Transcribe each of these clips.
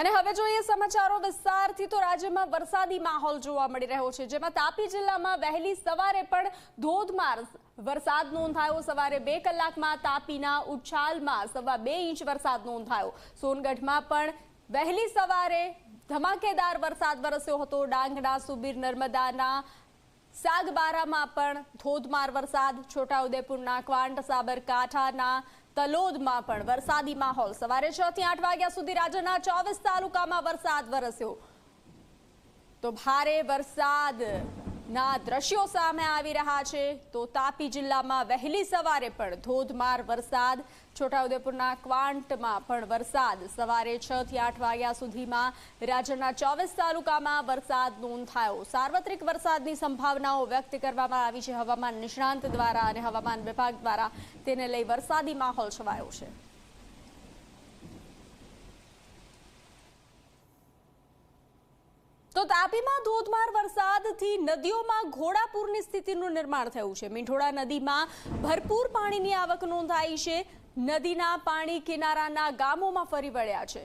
અને હવે જોઈએ સમાચારો. વિસ્તારથી તો રાજ્યમાં વરસાદી માહોલ જોવા મળી રહ્યો છે. જેમાં તાપી જિલ્લામાં વહેલી સવારે પણ ધોધમાર વરસાદ નોંધાયો. સવારે બે કલાકમાં તાપીના ઉચ્છાલમાં સવા બે ઇંચ વરસાદ નોંધાયો. સોનગઢમાં પણ વહેલી સવારે ધમાકેદાર વરસાદ વરસ્યો હતો. ડાંગના, સુબીર, નર્મદાના, સાગબારામાં પણ ધોધમાર વરસાદ. છોટાઉદેપુરના, ક્વાંટ, સાબરકાંઠાના તલોદમાં પણ વરસાદી માહોલ. સવારે છ થી આઠ વાગ્યા સુધી રાજ્યના ચોવીસ તાલુકામાં વરસાદ વરસ્યો. તો ભારે વરસાદના દ્રશ્યો સામે આવી રહ્યા છે. તો તાપી જિલ્લામાં વહેલી સવારે પણ ધોધમાર વરસાદ. છોટાઉદેપુરના ક્વાંટમાં પણ વરસાદ. સવારે છ થી આઠ વાગ્યા સુધીમાં રાજ્યના ચોવીસ તાલુકામાં વરસાદ નોંધાયો. સાર્વત્રિક વરસાદની સંભાવનાઓ વ્યક્ત કરવામાં આવી છે. હવામાન નિષ્ણાંત દ્વારા અને હવામાન વિભાગ દ્વારા તેને લઈ વરસાદી માહોલ છવાયો છે. તો તાપીમાં ધોધમાર વરસાદથી નદીઓમાં ઘોડાપૂરની સ્થિતિનું નિર્માણ થયું છે. મીઠોડા નદીમાં ભરપૂર પાણીની આવક નોંધાઈ છે. નદીના પાણી કિનારાના ગામોમાં ફરી વળ્યા છે.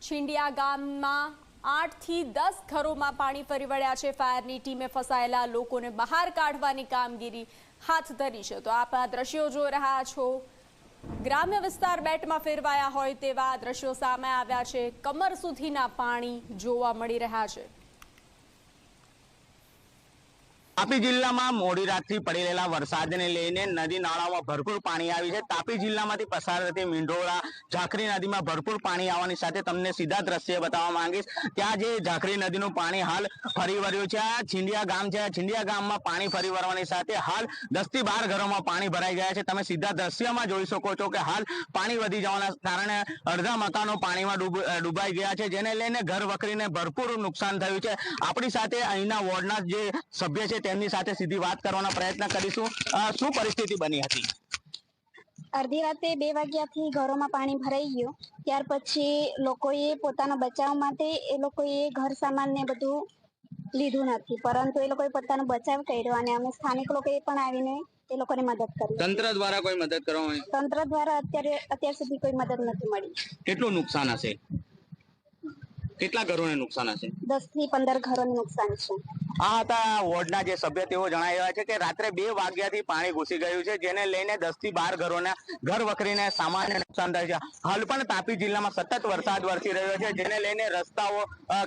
છીંડિયા ગામમાં આઠથી દસ ઘરોમાં પાણી ફરી વળ્યા છે. ફાયરની ટીમે ફસાયેલા લોકોને બહાર કાઢવાની કામગીરી હાથ ધરી છે. તો આપ આ દ્રશ્યો જોઈ રહ્યા છો. ગ્રામ્ય વિસ્તાર બેટમાં ફેરવાયા હોય તેવા દ્રશ્યો સામે આવ્યા છે. કમર સુધીના પાણી જોવા મળી રહ્યા છે. તાપી જિલ્લામાં મોડી રાતથી પડી રહેલા વરસાદને લઈને નદી નાળામાં ભરપૂર પાણી આવી છે. તાપી જિલ્લામાંથી પસાર થતી મીંઢોળા ઝાખરી નદીમાં ભરપૂર પાણી આવવાની સાથે તમને સીધા દ્રશ્ય બતાવવા માંગીશ ત્યાં જે ઝાખરી નદીનું પાણી હાલ ફરી વળ્યું છે. આ છીંડિયા ગામ છે. છીંડિયા ગામમાં પાણી ફરી વળવાની સાથે હાલ દસથી બાર ઘરોમાં પાણી ભરાઈ ગયા છે. તમે સીધા દ્રશ્યમાં જોઈ શકો છો કે હાલ પાણી વધી જવાના કારણે અડધા મકાનો પાણીમાં ડૂબ- ડૂબાઈ ગયા છે. જેને લઈને ઘર વખરીને ભરપૂર નુકસાન થયું છે. આપણી સાથે અહીંના વોર્ડના જે સભ્ય છે તેમની સાથે સીધી વાત કરવાનો પ્રયત્ન કરીશું. શું પરિસ્થિતિ બની હતી? અડધી રાતે બે વાગ્યાથી ઘરોમાં પાણી ભરાઈ ગયું. ત્યાર પછી લોકોએ પોતાના બચાવ માટે એ લોકોએ ઘર સામાન ને બધું લીધું નથી. પરંતુ એ લોકોએ પોતાનો બચાવ કર્યો અને અમે સ્થાનિક લોકોએ પણ આવીને એ લોકોને મદદ કરી. તંત્ર દ્વારા કોઈ મદદ કરવામાં તંત્ર દ્વારા અત્યારે અત્યાર સુધી કોઈ મદદ નથી મળી. કેટલું નુકસાન હશે? કેટલા ઘરોને નુકસાન હશે? દસથી પંદર ઘરોને નુકસાન છે. આ હતા વોર્ડના જે સભ્ય તેઓ જણાવી રહ્યા છે કે રાત્રે બે વાગ્યાથી પાણી ઘૂસી ગયું છે, જેને લઈને દસથી બાર ઘરોના ઘર વખરીને સામાન્ય નુકસાન થાય છે. હાલ પણ તાપી જિલ્લામાં સતત વરસાદ વરસી રહ્યો છે, જેને લઈને રસ્તાઓ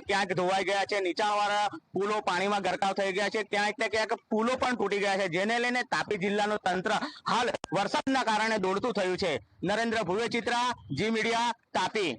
ક્યાંક ધોવાઈ ગયા છે, નીચાણવાળા પુલો પાણીમાં ગરકાવ થઈ ગયા છે, ક્યાંક ને ક્યાંક પુલો પણ તૂટી ગયા છે, જેને લઈને તાપી જિલ્લાનું તંત્ર હાલ વરસાદના કારણે દોડતું થયું છે. નરેન્દ્ર ભુવે ચિત્રા, જી મીડિયા, તાપી.